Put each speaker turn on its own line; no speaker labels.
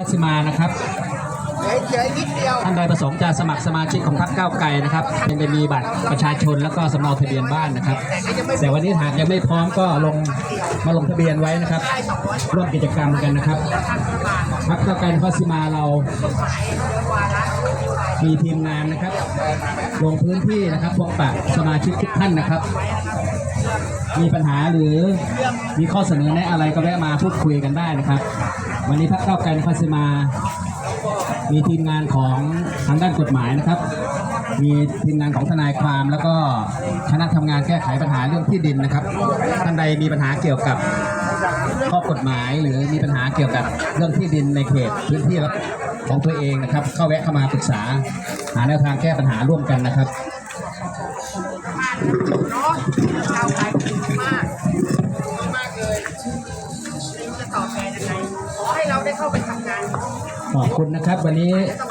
รัสิมานะครับ
เฉยๆนิดเดียว
ท่านใดประสงค์จะสมัครสมาชิกของพรรคก้าวไกลนะครับยังจะมีบัตรประชาชนแล้วก็สำเนาทะเบียนบ้านนะครับ แต่วันนี้หากยังไม่พร้อมก็ลงมาลงทะเบียนไว้นะครับร่วมกิจกรรมกันนะครับพรรคก้าวไกลนครศรีมาเรา มีทีมงานนะครับ ลงพื้นที่นะครับพบปะสมาชิกทุกท่านนะครับ มีปัญหาหรือมีข้อเสนอแนะอะไรก็แวะมาพูดคุยกันได้นะครับ วันนี้พรรคก้าวไกลนครศรีมา มีทีมงานของทางด้านกฎหมายนะครับ มีทีมงานของทนายความแล้วก็คณะทำงานแก้ไขปัญหาเรื่องที่ดินนะครับท่านใดมีปัญหาเกี่ยวกับข้อกฎหมายหรือมีปัญหาเกี่ยวกับเรื่องที่ดินในเขตพื้นที่ของตัวเองนะครับ เข้าแวะเข้ามาปรึกษา หาแนวทางแก้ปัญหาร่วมกันนะครับ
จะตอบแทนยังไงขอให้เราได้เข้าไปทำงาน
ขอบคุณนะครับ วันนี้ที่